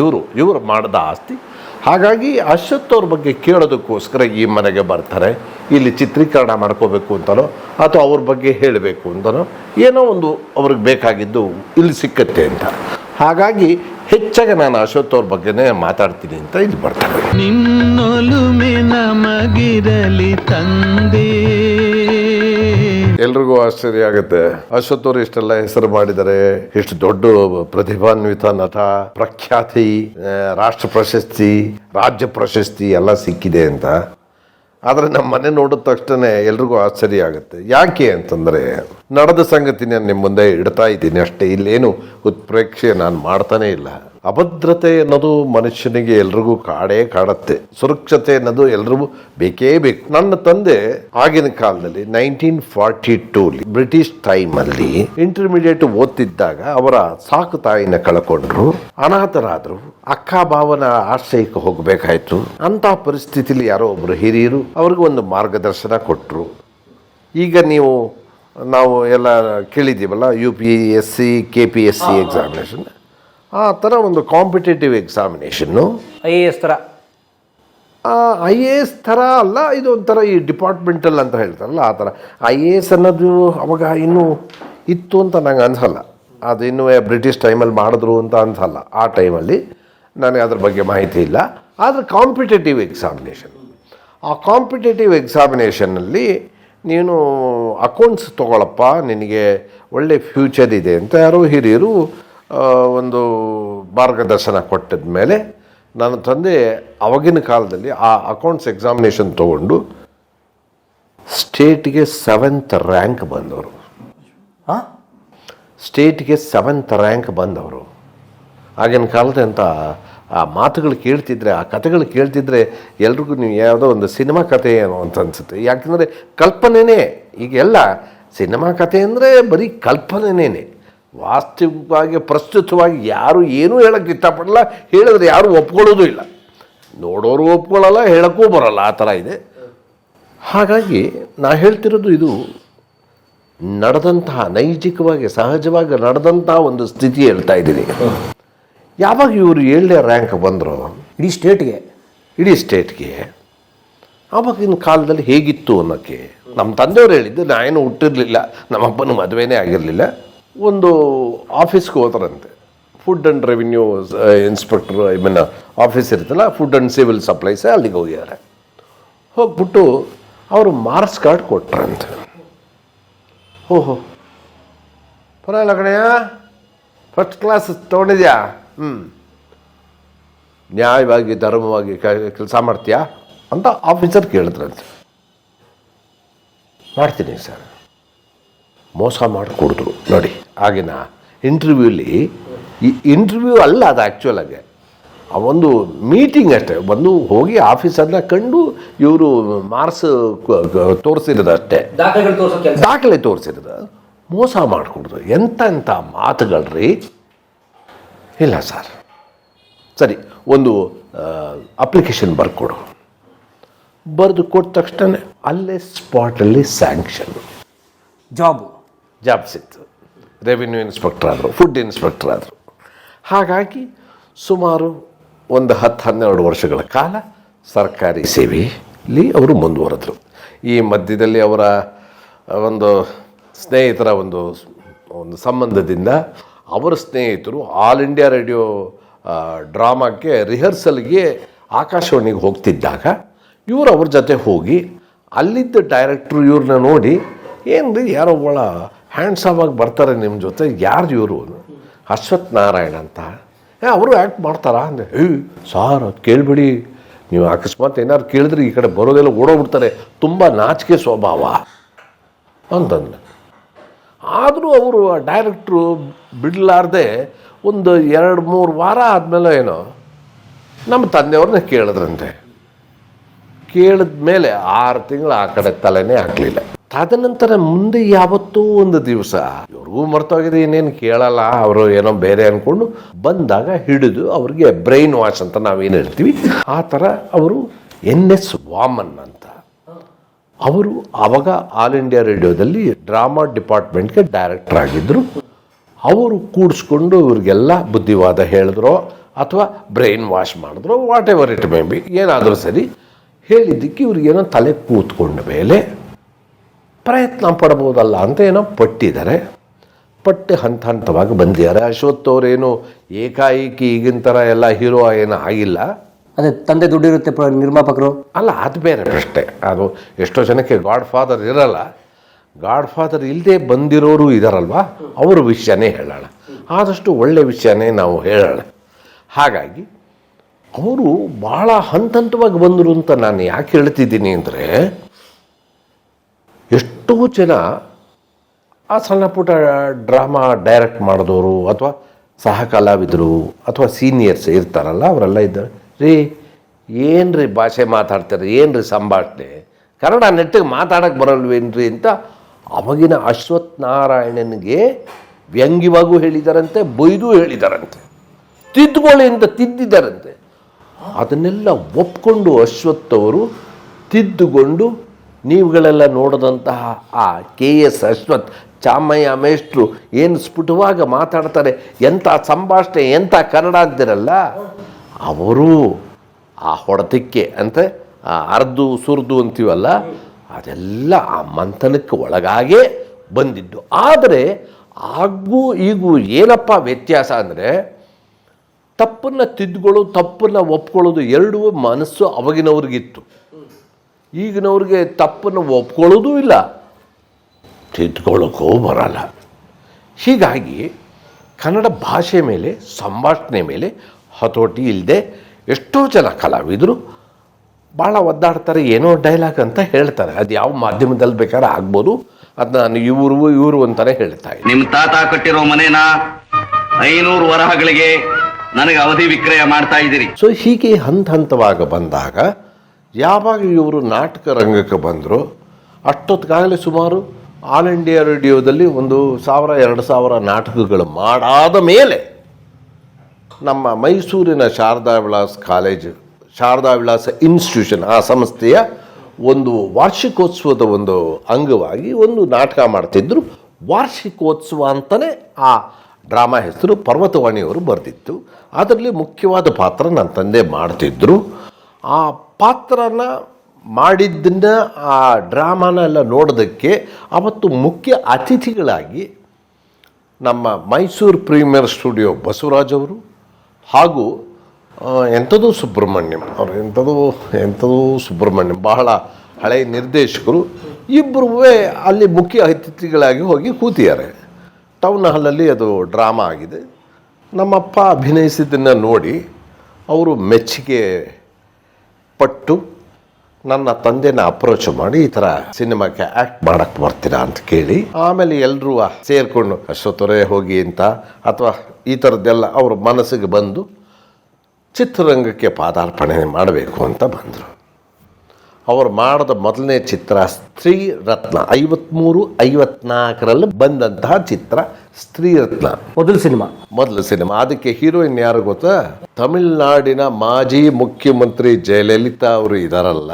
ಇವರು ಇವರು ಮಾಡಿದ ಆಸ್ತಿ. ಹಾಗಾಗಿ ಅಶ್ವಥ್ ಅವ್ರ ಬಗ್ಗೆ ಕೇಳೋದಕ್ಕೋಸ್ಕರ ಈ ಮನೆಗೆ ಬರ್ತಾರೆ. ಇಲ್ಲಿ ಚಿತ್ರೀಕರಣ ಮಾಡ್ಕೋಬೇಕು ಅಂತಲೋ ಅಥವಾ ಅವ್ರ ಬಗ್ಗೆ ಹೇಳಬೇಕು ಅಂತಲೋ ಏನೋ ಒಂದು ಅವ್ರಿಗೆ ಬೇಕಾಗಿದ್ದು ಇಲ್ಲಿ ಸಿಕ್ಕತ್ತೆ ಅಂತ. ಹಾಗಾಗಿ ಹೆಚ್ಚಾಗಿ ನಾನು ಅಶ್ವಥ್ ಅವ್ರ ಬಗ್ಗೆನೇ ಮಾತಾಡ್ತೀನಿ ಅಂತ ಇಲ್ಲಿ ಬರ್ತಾರೆ. ನಿನ್ನೊಲುಮೆ ನಮಗಿರಲಿ ತಂದೆ. ಎಲ್ರಿಗೂ ಆಶ್ಚರ್ಯ ಆಗುತ್ತೆ. ಅಶ್ವಥ್ ಅವರು ಇಷ್ಟೆಲ್ಲ ಹೆಸರು ಮಾಡಿದರೆ ಇಷ್ಟು ದೊಡ್ಡ ಪ್ರತಿಭಾನ್ವಿತ ನಟ, ಪ್ರಖ್ಯಾತಿ ರಾಷ್ಟ್ರ ಪ್ರಶಸ್ತಿ, ರಾಜ್ಯ ಪ್ರಶಸ್ತಿ ಎಲ್ಲ ಸಿಕ್ಕಿದೆ ಅಂತ. ಆದರೆ ನಮ್ಮ ಮನೆ ನೋಡಿದ ತಕ್ಷಣ ಎಲ್ರಿಗೂ ಆಶ್ಚರ್ಯ ಆಗುತ್ತೆ. ಯಾಕೆ ಅಂತಂದರೆ ನಡೆದ ಸಂಗತಿನ ನಿಮ್ಮ ಮುಂದೆ ಇಡ್ತಾ ಇದ್ದೀನಿ ಅಷ್ಟೇ. ಇಲ್ಲೇನು ಉತ್ಪ್ರೇಕ್ಷೆ ನಾನು ಮಾಡ್ತಾನೆ ಇಲ್ಲ. ಅಭದ್ರತೆ ಅನ್ನೋದು ಮನುಷ್ಯನಿಗೆ ಎಲ್ರಿಗೂ ಕಾಡೇ ಕಾಡತ್ತೆ. ಸುರಕ್ಷತೆ ಅನ್ನೋದು ಎಲ್ರಿಗೂ ಬೇಕೇ ಬೇಕು. ನನ್ನ ತಂದೆ ಆಗಿನ ಕಾಲದಲ್ಲಿ nineteen forty two British time ಅಲ್ಲಿ ಇಂಟರ್ಮೀಡಿಯೇಟ್ ಓದ್ತಿದ್ದಾಗ ಅವರ ಸಾಕು ತಾಯಿನ ಕಳ್ಕೊಂಡ್ರು. ಅನಾಥರಾದ್ರು. ಅಕ್ಕ ಭಾವನ ಆಶ್ರಯಕ್ಕೆ ಹೋಗಬೇಕಾಯ್ತು. ಅಂತ ಪರಿಸ್ಥಿತಿಲಿ ಯಾರೋ ಒಬ್ರು ಹಿರಿಯರು ಅವ್ರಿಗೆ ಒಂದು ಮಾರ್ಗದರ್ಶನ ಕೊಟ್ಟರು ಈಗ ನೀವು ನಾವು ಎಲ್ಲ ಕೇಳಿದ್ದೀವಲ್ಲ U P S C K P S C examination ಆ ಥರ ಒಂದು ಕಾಂಪಿಟೇಟಿವ್ ಎಕ್ಸಾಮಿನೇಷನ್ನು ಐ ಎ ಎಸ್ ಥರ. ಐ ಎ ಎಸ್ ಥರ ಅಲ್ಲ ಇದು ಒಂಥರ ಈ ಡಿಪಾರ್ಟ್ಮೆಂಟಲ್ ಅಂತ ಹೇಳ್ತಾರಲ್ಲ ಆ ಥರ. ಐ ಎ ಎಸ್ ಅನ್ನೋದು ಅವಾಗ ಇನ್ನೂ ಇತ್ತು ಅಂತ ನಂಗೆ ಅನ್ಸಲ್ಲ. ಅದು ಇನ್ನೂ ಬ್ರಿಟಿಷ್ ಟೈಮಲ್ಲಿ ಮಾಡಿದ್ರು ಅಂತ ಅನ್ಸಲ್ಲ. ಆ ಟೈಮಲ್ಲಿ ನನಗೆ ಅದ್ರ ಬಗ್ಗೆ ಮಾಹಿತಿ ಇಲ್ಲ. ಆದರೆ ಕಾಂಪಿಟೇಟಿವ್ ಎಕ್ಸಾಮಿನೇಷನ್ ಆ ಕಾಂಪಿಟೇಟಿವ್ ಎಕ್ಸಾಮಿನೇಷನ್ನಲ್ಲಿ ನೀನು ಅಕೌಂಟ್ಸ್ ತೊಗೊಳಪ್ಪ ನಿನಗೆ ಒಳ್ಳೆ ಫ್ಯೂಚರ್ ಇದೆ ಅಂತ ಯಾರೋ ಹಿರಿಯರು ಒಂದು ಮಾರ್ಗದರ್ಶನ ಕೊಟ್ಟಿದ ಮೇಲೆ ನನ್ನ ತಂದೆ ಅವಾಗಿನ ಕಾಲದಲ್ಲಿ ಆ ಅಕೌಂಟ್ಸ್ ಎಕ್ಸಾಮಿನೇಷನ್ ತೊಗೊಂಡು ಸ್ಟೇಟ್ಗೆ ಸೆವೆಂತ್ ರ್ಯಾಂಕ್ ಬಂದವರು. ಹಾಂ? ಸ್ಟೇಟ್ಗೆ ಸೆವೆಂತ್ ರ್ಯಾಂಕ್ ಬಂದವರು. ಆಗಿನ ಕಾಲದ ಅಂತ ಆ ಮಾತುಗಳು ಕೇಳ್ತಿದ್ರೆ ಆ ಕಥೆಗಳು ಕೇಳ್ತಿದ್ರೆ ಎಲ್ರಿಗೂ ನೀವು ಯಾವುದೋ ಒಂದು ಸಿನಿಮಾ ಕಥೆ ಏನೋ ಅಂತ ಅನ್ಸುತ್ತೆ. ಯಾಕೆಂದರೆ ಕಲ್ಪನೆನೇ ಈಗೆಲ್ಲ ಸಿನಿಮಾ ಕಥೆ ಅಂದರೆ ಬರೀ ಕಲ್ಪನೆನೇ ವಾಸ್ತವಿಕವಾಗಿ ಪ್ರಸ್ತುತವಾಗಿ ಯಾರು ಏನೂ ಹೇಳೋಕ್ಕೆ ಇಷ್ಟಪಡಲ್ಲ ಹೇಳಿದ್ರೆ ಯಾರೂ ಒಪ್ಕೊಳ್ಳೋದು ಇಲ್ಲ. ನೋಡೋರು ಒಪ್ಕೊಳ್ಳಲ್ಲ ಹೇಳೋಕ್ಕೂ ಬರಲ್ಲ ಆ ಥರ ಇದೆ. ಹಾಗಾಗಿ ನಾ ಹೇಳ್ತಿರೋದು ಇದು ನಡೆದಂತಹ ನೈಜಿಕವಾಗಿ ಸಹಜವಾಗಿ ನಡೆದಂತಹ ಒಂದು ಸ್ಥಿತಿ ಹೇಳ್ತಾ ಇದ್ದೀನಿ. ಯಾವಾಗ ಇವರು ಏಳನೇ ರ್ಯಾಂಕ್ ಬಂದರು? ಇಡೀ ಸ್ಟೇಟ್ಗೆ. ಇಡೀ ಸ್ಟೇಟ್ಗೆ. ಆವಾಗಿನ ಕಾಲದಲ್ಲಿ ಹೇಗಿತ್ತು ಅನ್ನೋಕ್ಕೆ? ನಮ್ಮ ತಂದೆಯವರು ಹೇಳಿದ್ದು ನಾನೇನು ಹುಟ್ಟಿರಲಿಲ್ಲ ನಮ್ಮಪ್ಪನ ಮದುವೆನೇ ಆಗಿರಲಿಲ್ಲ. ಒಂದು ಆಫೀಸ್ಗೆ ಹೋದ್ರಂತೆ. Food and revenue inspector I mean office ಇರುತ್ತಲ್ಲ ಫುಡ್ ಆ್ಯಂಡ್ ಸಿವಿಲ್ ಸಪ್ಲೈಸ್ ಅಲ್ಲಿಗೆ ಹೋಗಿದ್ದಾರೆ ಹೋಗ್ಬಿಟ್ಟು ಅವರು ಮಾರ್ಕ್ಸ್ ಕಾರ್ಡ್ ಕೊಟ್ರಂತೆ. ಓಹೋ. ಪರವಾಗಿಲ್ಲ ಕಣಯ್ಯ. ಫಸ್ಟ್ ಕ್ಲಾಸ್ ತೊಗೊಂಡಿದ್ಯಾ? ಹ್ಞೂ ನ್ಯಾಯವಾಗಿ, ಧರ್ಮವಾಗಿ ಕೆಲಸ ಮಾಡ್ತೀಯಾ? ಅಂತ ಆಫೀಸರ್ ಕೇಳಿದ್ರಂತೆ. ಮಾಡ್ತೀನಿ ಸರ್. ಮೋಸ ಮಾಡಿಕೊಡಿದ್ರು. ನೋಡಿ ಆಗಿನ ಇಂಟರ್ವ್ಯೂಲಿ ಈ ಇಂಟರ್ವ್ಯೂ ಅಲ್ಲ ಅದು ಆ್ಯಕ್ಚುಲಾಗೆ ಆ ಒಂದು ಮೀಟಿಂಗ್ ಅಷ್ಟೇ. ಬಂದು ಹೋಗಿ ಆಫೀಸನ್ನು ಕಂಡು ಇವರು ಮಾರ್ಸ್ ತೋರಿಸಿರೋದು ಅಷ್ಟೇ. ದಾಖಲೆ ತೋರಿಸಿರೋದು. ಮೋಸ ಮಾಡಿಕೊಡ್ದು ಎಂಥ ಎಂಥ ಮಾತುಗಳ್ರಿ? ಇಲ್ಲ ಸರ್. ಸರಿ ಒಂದು ಅಪ್ಲಿಕೇಶನ್ ಬರ್ಕೊಡು. ಬರೆದು ಕೊಟ್ಟ ತಕ್ಷಣ ಅಲ್ಲೇ ಸ್ಪಾಟಲ್ಲಿ ಸ್ಯಾಂಕ್ಷನ್ ಜಾಬು ಜಾಬ್ ಸಿಕ್ತು. ರೆವಿನ್ಯೂ ಇನ್ಸ್ಪೆಕ್ಟರ್ ಆದರು ಫುಡ್ ಇನ್ಸ್ಪೆಕ್ಟರ್ ಆದರು. ಹಾಗಾಗಿ ಸುಮಾರು ಒಂದು ಹತ್ತು ಹನ್ನೆರಡು ವರ್ಷಗಳ ಕಾಲ ಸರ್ಕಾರಿ ಸೇವೆಯಲ್ಲಿ ಅವರು ಮುಂದುವರೆದರು. ಈ ಮಧ್ಯದಲ್ಲಿ ಅವರ ಒಂದು ಸ್ನೇಹಿತರ ಒಂದು ಒಂದು ಸಂಬಂಧದಿಂದ ಅವರ ಸ್ನೇಹಿತರು ಆಲ್ ಇಂಡಿಯಾ ರೇಡಿಯೋ ಡ್ರಾಮಾಕ್ಕೆ ರಿಹರ್ಸಲ್ಗೆ ಆಕಾಶವಾಣಿಗೆ ಹೋಗ್ತಿದ್ದಾಗ ಇವರು ಅವ್ರ ಜೊತೆ ಹೋಗಿ ಅಲ್ಲಿದ್ದ ಡೈರೆಕ್ಟ್ರು ಇವ್ರನ್ನ ನೋಡಿ ಏನು ರೀ ಯಾರೋ ಒಳ ಹ್ಯಾಂಡ್ಸಮ್ ಆಗಿ ಬರ್ತಾರೆ ನಿಮ್ಮ ಜೊತೆ ಯಾರು ಇವರು? ಅಶ್ವಥ್ ನಾರಾಯಣ ಅಂತ. ಏ, ಅವರು ಆ್ಯಕ್ಟ್ ಮಾಡ್ತಾರಾ? ಅಂದರೆ ಹೇ, ಸಾರ್, ಅದು ಕೇಳಬೇಡಿ. ನೀವು ಅಕಸ್ಮಾತ್ ಏನಾದ್ರು ಕೇಳಿದ್ರೆ ಈ ಕಡೆ ಬರೋದೆಲ್ಲ ಓಡೋಗ್ಬಿಡ್ತಾರೆ. ತುಂಬ ನಾಚಿಕೆ ಸ್ವಭಾವ. ಅಂತಂದ ಆದರೂ ಅವರು ಆ ಡೈರೆಕ್ಟ್ರು ಬಿಡಲಾರ್ದೆ ಒಂದು ಎರಡು ಮೂರು ವಾರ ಆದಮೇಲೆ ಏನೋ ನಮ್ಮ ತಂದೆಯವ್ರನ್ನ ಕೇಳಿದ್ರಂತೆ. ಕೇಳಿದ ಮೇಲೆ ಆರು ತಿಂಗಳು ಆ ಕಡೆ ತಲೆನೇ ಹಾಕಲಿಲ್ಲ ತದನಂತರ ಮುಂದೆ ಯಾವತ್ತೂ ಒಂದು ದಿವಸ ಇವ್ರಿಗೂ ಮರ್ತೋಗಿದೆ, ಇನ್ನೇನು ಕೇಳಲ್ಲ, ಅವರು ಏನೋ ಬೇರೆ ಅನ್ಕೊಂಡು ಬಂದಾಗ ಹಿಡಿದು ಅವ್ರಿಗೆ ಬ್ರೈನ್ ವಾಶ್ ಅಂತ ನಾವೇನು ಹೇಳ್ತೀವಿ. ಆ ಥರ ಅವರು ಎನ್ ಎಸ್ ವಾಮನ್ ಅಂತ. ಅವರು ಆವಾಗ ಆಲ್ ಇಂಡಿಯಾ ರೇಡಿಯೋದಲ್ಲಿ ಡ್ರಾಮಾ ಡಿಪಾರ್ಟ್ಮೆಂಟ್ಗೆ ಡೈರೆಕ್ಟರ್ ಆಗಿದ್ದರು ಅವರು ಕೂಡಿಸ್ಕೊಂಡು ಇವ್ರಿಗೆಲ್ಲ ಬುದ್ಧಿವಾದ ಹೇಳಿದ್ರು ಅಥವಾ ಬ್ರೈನ್ ವಾಶ್ ಮಾಡಿದ್ರು whatever it may be ಏನಾದರೂ ಸರಿ ಹೇಳಿದ್ದಕ್ಕೆ ಇವ್ರಿಗೇನೋ ತಲೆ ಕೂತ್ಕೊಂಡ ಮೇಲೆ ಪ್ರಯತ್ನ ಪಡ್ಬೋದಲ್ಲ ಅಂತ ಏನೋ ಪಟ್ಟಿದ್ದಾರೆ. ಪಟ್ಟು ಹಂತ ಹಂತವಾಗಿ ಬಂದಿದ್ದಾರೆ ಅಶ್ವಥ್ ಅವರೇನು ಏಕಾಏಕಿ ಈಗಿನ ಥರ ಎಲ್ಲ ಹೀರೋ ಏನೂ ಆಗಿಲ್ಲ. ಅದೇ ತಂದೆ ದುಡ್ಡಿರುತ್ತೆ ನಿರ್ಮಾಪಕರು. ಅಲ್ಲ ಅದು ಬೇರೆ ಅಷ್ಟೇ ಅದು ಎಷ್ಟೋ ಜನಕ್ಕೆ ಗಾಡ್ ಫಾದರ್ ಇರಲ್ಲ. ಗಾಡ್ ಫಾದರ್ ಇಲ್ಲದೆ ಬಂದಿರೋರು ಇದಾರಲ್ವಾ? ಅವರ ವಿಷಯನೇ ಹೇಳೋಣ. ಆದಷ್ಟು ಒಳ್ಳೆ ವಿಷಯನೇ ನಾವು ಹೇಳೋಣ. ಹಾಗಾಗಿ ಅವರು ಭಾಳ ಹಂತ ಹಂತವಾಗಿ ಬಂದರು ಅಂತ ನಾನು ಯಾಕೆ ಹೇಳ್ತಿದ್ದೀನಿ ಅಂದರೆ ಎಷ್ಟೋ ಜನ ಆ ಸಣ್ಣ ಪುಟ್ಟ ಡ್ರಾಮಾ ಡೈರೆಕ್ಟ್ ಮಾಡಿದವರು ಅಥವಾ ಸಹ ಕಲಾವಿದರು ಅಥವಾ ಸೀನಿಯರ್ಸ್ ಇರ್ತಾರಲ್ಲ, ಅವರೆಲ್ಲ ಇದ್ದಾರೆ. ರೀ ಏನು ರೀ ಭಾಷೆ ಮಾತಾಡ್ತಾರೆ ಏನು ರೀ ಸಂಭಾಷಣೆ? ಕನ್ನಡ ನೆಟ್ಟಿಗೆ ಮಾತಾಡೋಕ್ಕೆ ಬರಲ್ವೇನ್ರಿ ಅಂತ ಅವಾಗಿನ ಅಶ್ವಥ್ ನಾರಾಯಣನಿಗೆ ವ್ಯಂಗ್ಯವಾಗೂ ಹೇಳಿದಾರಂತೆ, ಬೈದು ಹೇಳಿದಾರಂತೆ. ತಿದ್ದುಕೊಳ್ಳಿ ಅಂತ ತಿದ್ದಿದ್ದಾರಂತೆ ಅದನ್ನೆಲ್ಲ ಒಪ್ಕೊಂಡು ಅಶ್ವಥ್ ಅವರು ತಿದ್ದುಕೊಂಡು ನೀವುಗಳೆಲ್ಲ ನೋಡಿದಂತಹ ಆ ಕೆ ಎಸ್ ಅಶ್ವಥ್, ಚಾಮಯ್ಯ ಮೇಷ್ಟ್ರು ಏನು ಸ್ಫುಟವಾಗಿ ಮಾತಾಡ್ತಾರೆ, ಎಂಥ ಸಂಭಾಷಣೆ, ಎಂಥ ಕನ್ನಡ ಅಂತಿರಲ್ಲ, ಅವರು ಆ ಹೊಡೆತಕ್ಕೆ ಅಂತ ಅರ್ದು ಸುರ್ದು ಅಂತೀವಲ್ಲ, ಅದೆಲ್ಲ ಆ ಮಂಥನಕ್ಕೆ ಒಳಗಾಗೇ ಬಂದಿದ್ದು. ಆದರೆ ಆಗೂ ಈಗೂ ಏನಪ್ಪ ವ್ಯತ್ಯಾಸ ಅಂದರೆ, ತಪ್ಪನ್ನು ತಿದ್ದುಕೊಳ್ಳೋದು, ತಪ್ಪನ್ನು ಒಪ್ಕೊಳ್ಳೋದು ಎರಡೂ ಮನಸ್ಸು ಅವಾಗಿನವ್ರಿಗಿತ್ತು. ಈಗಿನವ್ರಿಗೆ ತಪ್ಪನ್ನು ಒಪ್ಕೊಳ್ಳೋದೂ ಇಲ್ಲ. ತಿದ್ಕೊಳ್ಳೋಕ್ಕೂ ಬರಲ್ಲ. ಹೀಗಾಗಿ ಕನ್ನಡ ಭಾಷೆ ಮೇಲೆ ಸಂಭಾಷಣೆ ಮೇಲೆ ಹತೋಟಿ ಇಲ್ಲದೆ ಎಷ್ಟೋ ಜನ ಕಲಾವಿದರು ಭಾಳ ಒದ್ದಾಡ್ತಾರೆ ಏನೋ ಡೈಲಾಗ್ ಅಂತ ಹೇಳ್ತಾರೆ. ಅದು ಯಾವ ಮಾಧ್ಯಮದಲ್ಲಿ ಬೇಕಾದ್ರೆ ಆಗ್ಬೋದು. ಅದು ನಾನು ಇವರು ಇವರು ಅಂತಾನೆ ಹೇಳ್ತಾ ಇದ್ದೀನಿ. ನಿಮ್ಮ ತಾತ ಕಟ್ಟಿರೋ ಮನೇನ ಐನೂರು ವರಹಗಳಿಗೆ ನನಗೆ ಅವಧಿ ವಿಕ್ರಯ ಮಾಡ್ತಾ ಇದ್ದೀರಿ. ಸೊ ಹೀಗೆ ಹಂತ ಹಂತವಾಗಿ ಬಂದಾಗ ಯಾವಾಗ ಇವರು ನಾಟಕ ರಂಗಕ್ಕೆ ಬಂದರು ಅಷ್ಟೊತ್ತಿಗಾಗಲೇ ಸುಮಾರು ಆಲ್ ಇಂಡಿಯಾ ರೇಡಿಯೋದಲ್ಲಿ ಒಂದು ಸಾವಿರ, ಎರಡು ಸಾವಿರ ನಾಟಕಗಳು ಮಾಡಾದ ಮೇಲೆ ನಮ್ಮ ಮೈಸೂರಿನ ಶಾರದಾ ವಿಲಾಸ್ ಕಾಲೇಜು, ಶಾರದಾ ವಿಲಾಸ ಇನ್ಸ್ಟಿಟ್ಯೂಷನ್, ಆ ಸಂಸ್ಥೆಯ ಒಂದು ವಾರ್ಷಿಕೋತ್ಸವದ ಒಂದು ಅಂಗವಾಗಿ ಒಂದು ನಾಟಕ ಮಾಡ್ತಿದ್ದರು ವಾರ್ಷಿಕೋತ್ಸವ ಅಂತಲೇ ಆ ಡ್ರಾಮಾ ಹೆಸರು ಪರ್ವತವಾಣಿಯವರು ಬರೆದಿತ್ತು. ಅದರಲ್ಲಿ ಮುಖ್ಯವಾದ ಪಾತ್ರ ನನ್ನ ತಂದೆ ಮಾಡ್ತಿದ್ದರು ಆ ಪಾತ್ರನ ಮಾಡಿದ್ದನ್ನ ಆ ಡ್ರಾಮಾನ ಎಲ್ಲ ನೋಡೋದಕ್ಕೆ ಅವತ್ತು ಮುಖ್ಯ ಅತಿಥಿಗಳಾಗಿ ನಮ್ಮ ಮೈಸೂರು ಪ್ರೀಮಿಯರ್ ಸ್ಟುಡಿಯೋ ಬಸವರಾಜ್ ಅವರು ಹಾಗೂ ಎಂಥದೋ ಸುಬ್ರಹ್ಮಣ್ಯಂ ಅವರು, ಎಂಥದೋ ಎಂಥದೋ ಸುಬ್ರಹ್ಮಣ್ಯಂ, ಬಹಳ ಹಳೆಯ ನಿರ್ದೇಶಕರು ಇಬ್ಬರೂ ಅಲ್ಲಿ ಮುಖ್ಯ ಅತಿಥಿಗಳಾಗಿ ಹೋಗಿ ಕೂತಿದ್ದಾರೆ. ಟೌನ್ ಹಾಲಲ್ಲಿ ಅದು ಡ್ರಾಮಾ ಆಗಿದೆ. ನಮ್ಮಪ್ಪ ಅಭಿನಯಿಸಿದ್ದನ್ನು ನೋಡಿ ಅವರು ಮೆಚ್ಚುಗೆ ಪಟ್ಟು ನನ್ನ ತಂದೆನ ಅಪ್ರೋಚ್ ಮಾಡಿ ಈ ಥರ ಸಿನಿಮಾಕ್ಕೆ ಆ್ಯಕ್ಟ್ ಮಾಡಕ್ಕೆ ಬರ್ತೀರಾ ಅಂತ ಕೇಳಿ, ಆಮೇಲೆ ಎಲ್ಲರೂ ಸೇರಿಕೊಂಡು ಅಶ್ವತ್ಥರೇ ಹೋಗಿ ಅಂತ, ಅಥವಾ ಈ ಥರದ್ದೆಲ್ಲ ಅವ್ರ ಮನಸ್ಸಿಗೆ ಬಂದು ಚಿತ್ರರಂಗಕ್ಕೆ ಪಾದಾರ್ಪಣೆ ಮಾಡಬೇಕು ಅಂತ ಬಂದರು. ಅವರು ಮಾಡಿದ ಮೊದಲನೇ ಚಿತ್ರ ಸ್ತ್ರೀ ರತ್ನ ಐವತ್ತ್ಮೂರು ಐವತ್ನಾಲ್ಕರಲ್ಲಿ ಬಂದಂತಹ ಚಿತ್ರ ಸ್ತ್ರೀ ರತ್ನ ಮೊದಲ ಸಿನಿಮಾ. ಮೊದಲ ಸಿನಿಮಾ. ಅದಕ್ಕೆ ಹೀರೋಯಿನ್ ಯಾರು ಗೊತ್ತಾ? ತಮಿಳುನಾಡಿನ ಮಾಜಿ ಮುಖ್ಯಮಂತ್ರಿ ಜಯಲಲಿತಾ ಅವರು ಇದಾರಲ್ಲ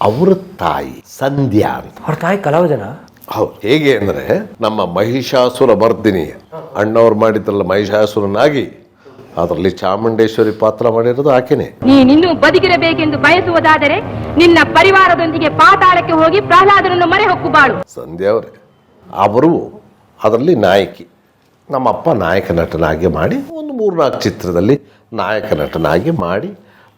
ಅವರ ತಾಯಿ ಸಂಧ್ಯಾ ಅಂತ. ಅವ್ರ ತಾಯಿ ಕಲಾವಿದನ? ಹೌದು. ಹೇಗೆ ಅಂದ್ರೆ ನಮ್ಮ ಮಹಿಷಾಸುರ ಬರ್ದಿನಿ ಅಣ್ಣವ್ರು ಮಾಡಿದ್ರಲ್ಲ ಮಹಿಷಾಸುರನಾಗಿ ಅದರಲ್ಲಿ ಚಾಮುಂಡೇಶ್ವರಿ ಪಾತ್ರ ಮಾಡಿರೋದು ಆಕೆನೆ. ನೀನಿನ್ನೂ ಬದುಕಿರಬೇಕೆಂದು ಬಯಸುವುದಾದರೆ ನಿನ್ನ ಪರಿವಾರದೊಂದಿಗೆ ಪಾತಾಳಕ್ಕೆ ಹೋಗಿ ಪ್ರಹ್ಲಾದನನ್ನು ಮರೆ ಹೊಕ್ಕು ಬಾಳು. ಸಂಧ್ಯಾ ಅವರೇ ಅವರು ಅದರಲ್ಲಿ ನಾಯಕಿ. ನಮ್ಮಪ್ಪ ನಾಯಕ ನಟನಾಗಿ ಮಾಡಿ ಒಂದು ಮೂರ್ನಾಲ್ಕು ಚಿತ್ರದಲ್ಲಿ ನಾಯಕ ನಟನಾಗಿ ಮಾಡಿ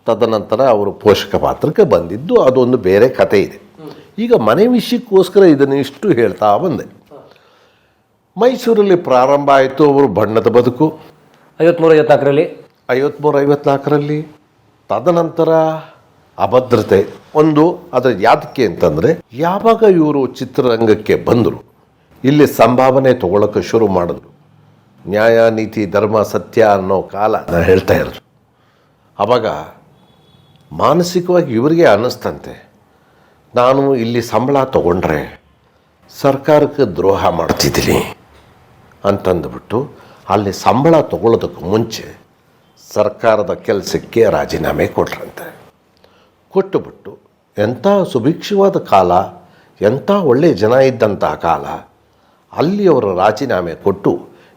ತದನಂತರ ಅವರು ಪೋಷಕ ಪಾತ್ರಕ್ಕೆ ಬಂದಿದ್ದು ಅದೊಂದು ಬೇರೆ ಕತೆ ಇದೆ. ಈಗ ಮನೆ ವಿಷಯಕ್ಕೋಸ್ಕರ ಇದನ್ನು ಇಷ್ಟು ಹೇಳ್ತಾ ಬಂದೆ. ಮೈಸೂರಲ್ಲಿ ಪ್ರಾರಂಭ ಆಯಿತು ಅವರು ಬಣ್ಣದ ಬದುಕು. ಐವತ್ಮೂರು, ಐವತ್ನಾಲ್ಕರಲ್ಲಿ? ಐವತ್ಮೂರು, ಐವತ್ನಾಲ್ಕರಲ್ಲಿ ತದನಂತರ ಅಭದ್ರತೆ. ಒಂದು, ಅದರ ಯಾತಕ್ಕೆ ಅಂತಂದರೆ ಯಾವಾಗ ಇವರು ಚಿತ್ರರಂಗಕ್ಕೆ ಬಂದರು, ಇಲ್ಲಿ ಸಂಭಾವನೆ ತಗೊಳಕ್ಕೆ ಶುರು ಮಾಡಿದ್ರು. ನ್ಯಾಯ, ನೀತಿ, ಧರ್ಮ, ಸತ್ಯ ಅನ್ನೋ ಕಾಲ ನಾನು ಹೇಳ್ತಾ ಇರೋದು. ಆವಾಗ ಮಾನಸಿಕವಾಗಿ ಇವರಿಗೆ ಅನ್ನಿಸ್ತಂತೆ. ನಾನು ಇಲ್ಲಿ ಸಂಬಳ ತಗೊಂಡ್ರೆ ಸರ್ಕಾರಕ್ಕೆ ದ್ರೋಹ ಮಾಡ್ತಿದ್ದೀನಿ ಅಂತಂದುಬಿಟ್ಟು ಅಲ್ಲಿ ಸಂಬಳ ತಗೊಳ್ಳೋದಕ್ಕೆ ಮುಂಚೆ ಸರ್ಕಾರದ ಕೆಲಸಕ್ಕೆ ರಾಜೀನಾಮೆ ಕೊಟ್ರಂತೆ. ಕೊಟ್ಟುಬಿಟ್ಟು ಎಂಥ ಸುಭಿಕ್ಷವಾದ ಕಾಲ, ಎಂಥ ಒಳ್ಳೆಯ ಜನ ಇದ್ದಂಥ ಕಾಲ ಅಲ್ಲಿ ಅವರು ರಾಜೀನಾಮೆ ಕೊಟ್ಟು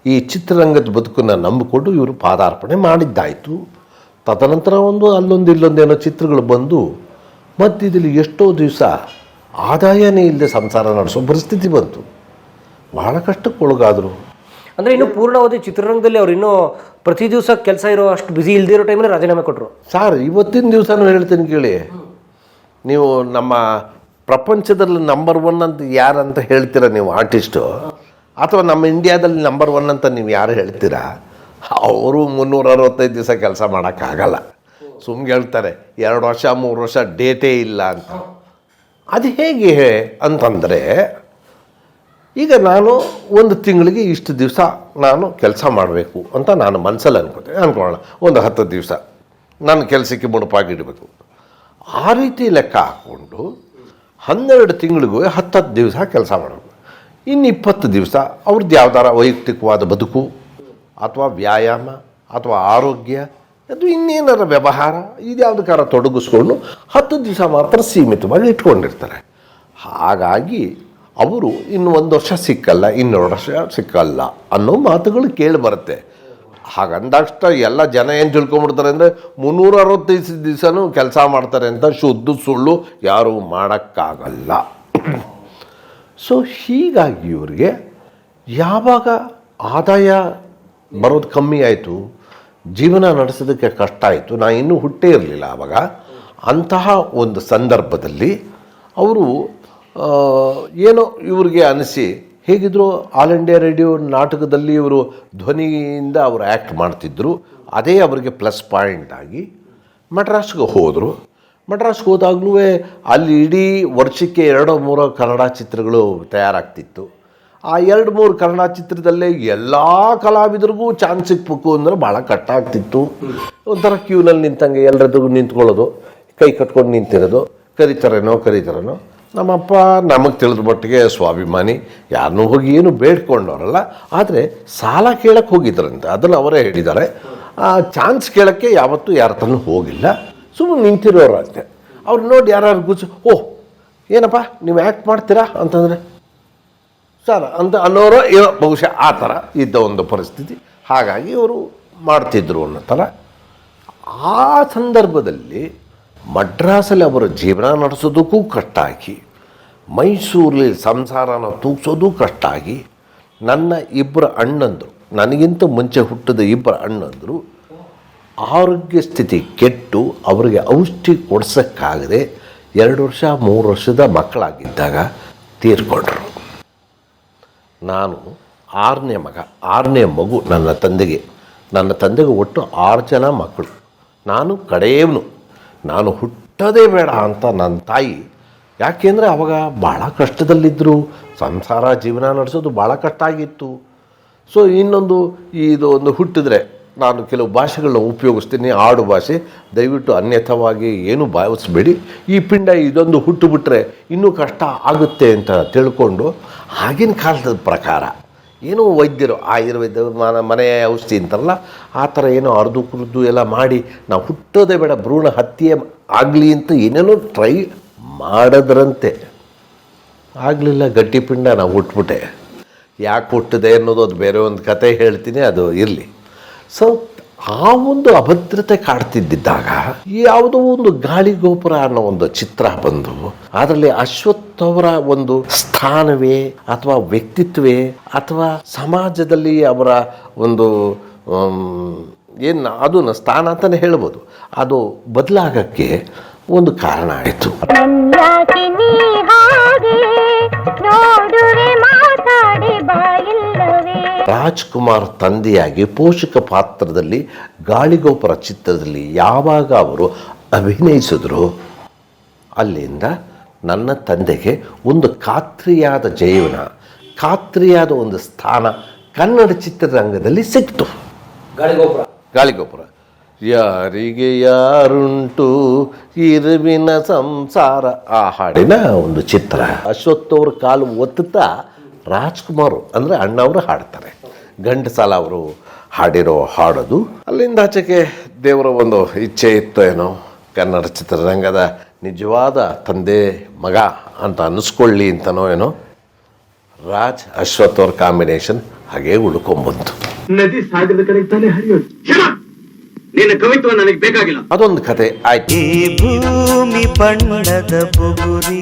ಈ ಚಿತ್ರರಂಗದ ಬದುಕನ್ನು ನಂಬಿಕೊಂಡು ಇವರು ಪಾದಾರ್ಪಣೆ ಮಾಡಿದ್ದಾಯಿತು. ತದನಂತರ ಒಂದು ಅಲ್ಲೊಂದು ಇಲ್ಲೊಂದೇನೋ ಚಿತ್ರಗಳು ಬಂದು ಮಧ್ಯದಲ್ಲಿ ಎಷ್ಟೋ ದಿವಸ ಆದಾಯನೇ ಇಲ್ಲದೆ ಸಂಸಾರ ನಡೆಸೋ ಪರಿಸ್ಥಿತಿ ಬಂತು. ಭಾಳ ಕಷ್ಟಕ್ಕೆ ಒಳಗಾದರು ಅಂದರೆ ಇನ್ನು ಪೂರ್ಣಾವಧಿ ಚಿತ್ರರಂಗದಲ್ಲಿ ಅವ್ರು ಇನ್ನೂ ಪ್ರತಿ ದಿವಸ ಕೆಲಸ ಇರೋ ಅಷ್ಟು ಬಿಸಿ ಇಲ್ಲದೇ ಇರೋ ಟೈಮಲ್ಲಿ ರಾಜೀನಾಮೆ ಕೊಟ್ಟರು ಸರ್, ಇವತ್ತಿನ ದಿವಸನೂ ಹೇಳ್ತೀನಿ ಕೇಳಿ. ನೀವು ನಮ್ಮ ಪ್ರಪಂಚದಲ್ಲಿ ನಂಬರ್ ಒನ್ ಅಂತ ಯಾರಂತ ಹೇಳ್ತೀರಾ ನೀವು ಆರ್ಟಿಸ್ಟು ಅಥವಾ ನಮ್ಮ ಇಂಡಿಯಾದಲ್ಲಿ ನಂಬರ್ ಒನ್ ಅಂತ ನೀವು ಯಾರು ಹೇಳ್ತೀರಾ? ಅವರು ಮುನ್ನೂರ ಅರವತ್ತೈದು ದಿವಸ ಕೆಲಸ ಮಾಡೋಕ್ಕಾಗಲ್ಲ. ಸುಮ್ಗೆ ಹೇಳ್ತಾರೆ, ಎರಡು ವರ್ಷ, ಮೂರು ವರ್ಷ ಡೇಟೇ ಇಲ್ಲ ಅಂತ. ಅದು ಹೇಗೆ ಅಂತಂದರೆ ಈಗ ನಾನು ಒಂದು ತಿಂಗಳಿಗೆ ಇಷ್ಟು ದಿವಸ ನಾನು ಕೆಲಸ ಮಾಡಬೇಕು ಅಂತ ನಾನು ಮನಸ್ಸಲ್ಲಿ ಅನ್ಕೋತೇನೆ ಅನ್ಕೊಳ್ಳೋಣ. ಒಂದು ಹತ್ತು ದಿವಸ ನನ್ನ ಕೆಲಸಕ್ಕೆ ಮುಡುಪಾಗಿಡಬೇಕು ಆ ರೀತಿ ಲೆಕ್ಕ ಹಾಕ್ಕೊಂಡು ಹನ್ನೆರಡು ತಿಂಗಳಿಗೂ ಹತ್ತತ್ತು ದಿವಸ ಕೆಲಸ ಮಾಡಬೇಕು. ಇನ್ನು ಇಪ್ಪತ್ತು ದಿವಸ ಅವ್ರದ್ದು ಯಾವ್ದಾರ ವೈಯಕ್ತಿಕವಾದ ಬದುಕು ಅಥವಾ ವ್ಯಾಯಾಮ ಅಥವಾ ಆರೋಗ್ಯ, ಅದು ಇನ್ನೇನಾರ ವ್ಯವಹಾರ ಇದ್ಯಾವುದಕ್ಕಾರ ತೊಡಗಿಸ್ಕೊಂಡು ಹತ್ತು ದಿವಸ ಮಾತ್ರ ಸೀಮಿತವಾಗಿ ಇಟ್ಕೊಂಡಿರ್ತಾರೆ. ಹಾಗಾಗಿ ಅವರು ಇನ್ನು ಒಂದು ವರ್ಷ ಸಿಕ್ಕಲ್ಲ ಇನ್ನೊಂದು ವರ್ಷ ಸಿಕ್ಕಲ್ಲ ಅನ್ನೋ ಮಾತುಗಳು ಕೇಳಿ ಬರುತ್ತೆ. ಹಾಗಂದಷ್ಟ ಎಲ್ಲ ಜನ ಏನು ತಿಳ್ಕೊಂಬಿಡ್ತಾರೆ ಅಂದರೆ ಮುನ್ನೂರ ಅರವತ್ತೈದು ದಿವಸನೂ ಕೆಲಸ ಮಾಡ್ತಾರೆ ಅಂತ ಶುದ್ಧ ಸುಳ್ಳು ಯಾರೂ ಮಾಡೋಕ್ಕಾಗಲ್ಲ. ಸೊ ಹೀಗಾಗಿ ಇವ್ರಿಗೆ ಯಾವಾಗ ಆದಾಯ ಬರೋದು ಕಮ್ಮಿ ಆಯಿತು, ಜೀವನ ನಡೆಸೋದಕ್ಕೆ ಕಷ್ಟ ಆಯಿತು, ನಾ ಇನ್ನೂ ಹುಟ್ಟೇ ಇರಲಿಲ್ಲ ಆವಾಗ, ಅಂತಹ ಒಂದು ಸಂದರ್ಭದಲ್ಲಿ ಅವರು ಏನೋ ಇವ್ರಿಗೆ ಅನಿಸಿ, ಹೇಗಿದ್ರು ಆಲ್ ಇಂಡಿಯಾ ರೇಡಿಯೋ ನಾಟಕದಲ್ಲಿ ಇವರು ಧ್ವನಿಯಿಂದ ಅವರು ಆ್ಯಕ್ಟ್ ಮಾಡ್ತಿದ್ದರು ಅದೇ ಅವರಿಗೆ ಪ್ಲಸ್ ಪಾಯಿಂಟ್ ಆಗಿ ಮಡ್ರಾಸ್ಗೆ ಹೋದರು. ಮಡ್ರಾಸ್ಗೆ ಹೋದಾಗಲೂ ಅಲ್ಲಿ ಇಡೀ ವರ್ಷಕ್ಕೆ ಎರಡೋ ಮೂರೋ ಕನ್ನಡ ಚಿತ್ರಗಳು ತಯಾರಾಗ್ತಿತ್ತು. ಆ ಎರಡು ಮೂರು ಕನ್ನಡ ಚಿತ್ರದಲ್ಲೇ ಎಲ್ಲ ಕಲಾವಿದರಿಗೂ ಚಾನ್ಸ್ ಸಿಕ್ಬೇಕು ಅಂದರೆ ಭಾಳ ಕಟ್ಟಾಗ್ತಿತ್ತು. ಒಂಥರ ಕ್ಯೂನಲ್ಲಿ ನಿಂತಂಗೆ ಎಲ್ಲರದ್ದು ನಿಂತ್ಕೊಳ್ಳೋದು, ಕೈ ಕಟ್ಕೊಂಡು ನಿಂತಿರೋದು, ಕರಿತಾರೇನೋ ಕರಿತಾರೇನೋ. ನಮ್ಮಪ್ಪ, ನಮಗೆ ತಿಳಿದ ಮಟ್ಟಿಗೆ ಸ್ವಾಭಿಮಾನಿ. ಯಾರನ್ನೂ ಹೋಗಿ ಏನು ಬೇಡ್ಕೊಂಡವರಲ್ಲ. ಆದರೆ ಸಾಲ ಕೇಳಕ್ಕೆ ಹೋಗಿದ್ರಂತೆ, ಅದನ್ನು ಅವರೇ ಹೇಳಿದ್ದಾರೆ. ಆ ಚಾನ್ಸ್ ಕೇಳೋಕ್ಕೆ ಯಾವತ್ತೂ ಯಾರ ತನೂ ಹೋಗಿಲ್ಲ. ಸುಮ್ಮನೆ ನಿಂತಿರೋರು ಅಂತೆ. ಅವ್ರು ನೋಡಿ ಯಾರು ಗುಚ್ಚು ಓಹ್ ಏನಪ್ಪ, ನೀವು ಆ್ಯಕ್ಟ್ ಮಾಡ್ತೀರಾ? ಅಂತಂದರೆ, ಸರ್, ಅಂತ ಅನ್ನೋರು ಏನೋ ಬಹುಶಃ ಆ ಥರ ಇದ್ದ ಒಂದು ಪರಿಸ್ಥಿತಿ. ಹಾಗಾಗಿ ಅವರು ಮಾಡ್ತಿದ್ರು ಅನ್ನೋ ಥರ. ಆ ಸಂದರ್ಭದಲ್ಲಿ ಮಡ್ರಾಸಲ್ಲಿ ಅವರ ಜೀವನ ನಡೆಸೋದಕ್ಕೂ ಕಷ್ಟ ಆಗಿ ಮೈಸೂರಲ್ಲಿ ಸಂಸಾರನ ತೂಗಿಸೋದು ಕಷ್ಟ ಆಗಿ ನನ್ನ ಇಬ್ಬರು ಅಣ್ಣಂದರು, ನನಗಿಂತ ಮುಂಚೆ ಹುಟ್ಟಿದ ಇಬ್ಬರು ಅಣ್ಣಂದರು, ಆರೋಗ್ಯ ಸ್ಥಿತಿ ಕೆಟ್ಟು, ಅವರಿಗೆ ಔಷಧಿ ಕೊಡ್ಸೋಕ್ಕಾಗದೆ ಎರಡು ವರ್ಷ, ಮೂರು ವರ್ಷದ ಮಕ್ಕಳಾಗಿದ್ದಾಗ ತೀರ್ಕೊಂಡ್ರು. ನಾನು ಆರನೇ ಮಗ, ಆರನೇ ಮಗು ನನ್ನ ತಂದೆಗೆ. ನನ್ನ ತಂದೆಗೆ ಒಟ್ಟು ಆರು ಜನ ಮಕ್ಕಳು. ನಾನು ಕಡೆಯವನು. ನಾನು ಹುಟ್ಟೋದೇ ಬೇಡ ಅಂತ ನನ್ನ ತಾಯಿ, ಯಾಕೆಂದರೆ ಅವಾಗ ಭಾಳ ಕಷ್ಟದಲ್ಲಿದ್ದರು ಸಂಸಾರ ಜೀವನ ನಡೆಸೋದು ಭಾಳ ಕಷ್ಟ ಆಗಿತ್ತು. ಸೊ ಇನ್ನೊಂದು ಇದು ಒಂದು ಹುಟ್ಟಿದ್ರೆ ನಾನು ಕೆಲವು ಭಾಷೆಗಳನ್ನ ಉಪಯೋಗಿಸ್ತೀನಿ, ಆಡು ಭಾಷೆ. ದಯವಿಟ್ಟು ಅನ್ಯಥವಾಗಿ ಏನು ಭಾವಿಸ್ಬೇಡಿ. ಈ ಪಿಂಡ ಇದೊಂದು ಹುಟ್ಟುಬಿಟ್ರೆ ಇನ್ನೂ ಕಷ್ಟ ಆಗುತ್ತೆ ಅಂತ ತಿಳ್ಕೊಂಡು ಆಗಿನ ಕಾಲದ ಪ್ರಕಾರ ಏನೋ ವೈದ್ಯರು ಆಯುರ್ವೇದ ಮನ, ಮನೆಯ ಔಷಧಿ ಅಂತಾರಲ್ಲ, ಆ ಥರ ಏನೋ ಅರ್ದು ಕುರ್ದು ಎಲ್ಲ ಮಾಡಿ, ನಾವು ಹುಟ್ಟೋದೇ ಬೇಡ, ಭ್ರೂಣ ಹತ್ಯೆ ಆಗಲಿ ಅಂತ ಏನೇನೋ ಟ್ರೈ ಮಾಡಿದ್ರಂತೆ. ಆಗಲಿಲ್ಲ ಗಟ್ಟಿಪಿಂಡ ನಾವು ಹುಟ್ಬಿಟ್ಟೆ. ಯಾಕೆ ಹುಟ್ಟಿದೆ ಅನ್ನೋದು ಅದು ಬೇರೆ ಒಂದು ಕತೆ ಹೇಳ್ತೀನಿ, ಅದು ಇರಲಿ. ಸೊ ಆ ಒಂದು ಅಭದ್ರತೆ ಕಾಡ್ತಿದ್ದಾಗ ಯಾವುದೋ ಒಂದು ಗಾಳಿ ಗೋಪುರ ಅನ್ನೋ ಒಂದು ಚಿತ್ರ ಬಂದು ಅದರಲ್ಲಿ ಅಶ್ವತ್ಥ ಅವರ ಒಂದು ಸ್ಥಾನವೇ ಅಥವಾ ವ್ಯಕ್ತಿತ್ವೇ ಅಥವಾ ಸಮಾಜದಲ್ಲಿ ಅವರ ಒಂದು ಏನು ಅದು ಸ್ಥಾನ ಅಂತಲೇ ಹೇಳ್ಬೋದು. ಅದು ಬದಲಾಗಕ್ಕೆ ಒಂದು ಕಾರಣ ಆಯಿತು. ರಾಜ್ಕುಮಾರ್ ತಂದೆಯಾಗಿ ಪೋಷಕ ಪಾತ್ರದಲ್ಲಿ ಗಾಳಿಗೋಪುರ ಚಿತ್ರದಲ್ಲಿ ಯಾವಾಗ ಅವರು ಅಭಿನಯಿಸಿದ್ರು? ಅಲ್ಲಿಂದ ನನ್ನ ತಂದೆಗೆ ಒಂದು ಖಾತ್ರಿಯಾದ ಜೀವನ ಖಾತ್ರಿಯಾದ ಒಂದು ಸ್ಥಾನ ಕನ್ನಡ ಚಿತ್ರರಂಗದಲ್ಲಿ ಸಿಕ್ತು. ಗಾಳಿಗೋಪುರ. ಗಾಳಿಗೋಪುರ. ಯಾರಿಗೆ ಯಾರುಂಟು? ಇರುವಿನ ಸಂಸಾರ. ಆ ಹಾಡಿನ ಒಂದು ಚಿತ್ರ. ಅಶ್ವತ್ಥವ್ರ ಕಾಲು ಒತ್ತುತ್ತಾ ರಾಜ್ಕುಮಾರ್ ಅಂದರೆ ಅಣ್ಣವರು ಹಾಡ್ತಾರೆ. ಘಂಟಸಾಲ ಅವರು ಹಾಡಿರೋ ಹಾಡೋದು. ಅಲ್ಲಿಂದ ಆಚೆಗೆ ದೇವರ ಒಂದು ಇಚ್ಛೆ ಇತ್ತು ಏನೋ ಕನ್ನಡ ಚಿತ್ರರಂಗದ ನಿಜವಾದ ತಂದೆ ಮಗ ಅಂತ ಅನ್ನಿಸ್ಕೊಳ್ಳಿ ಅಂತನೋ ಏನೋ ರಾಜ್ ಅಶ್ವಥ್ ಅವ್ರ ಕಾಂಬಿನೇಷನ್ ಹಾಗೆ ಉಳ್ಕೊಂಬಂತು. ನದಿ ಕಡೆ ತಾನೇ ಹರಿಯೋದು. ನಿನ್ನ ಕವಿತ್ವ ನನಗೆ ಬೇಕಾಗಿಲ್ಲ. ಅದೊಂದು ಕತೆ ಆಯ್ತು. ಭೂಮಿ ಬಣ್ಣದ ಬುಗುರಿ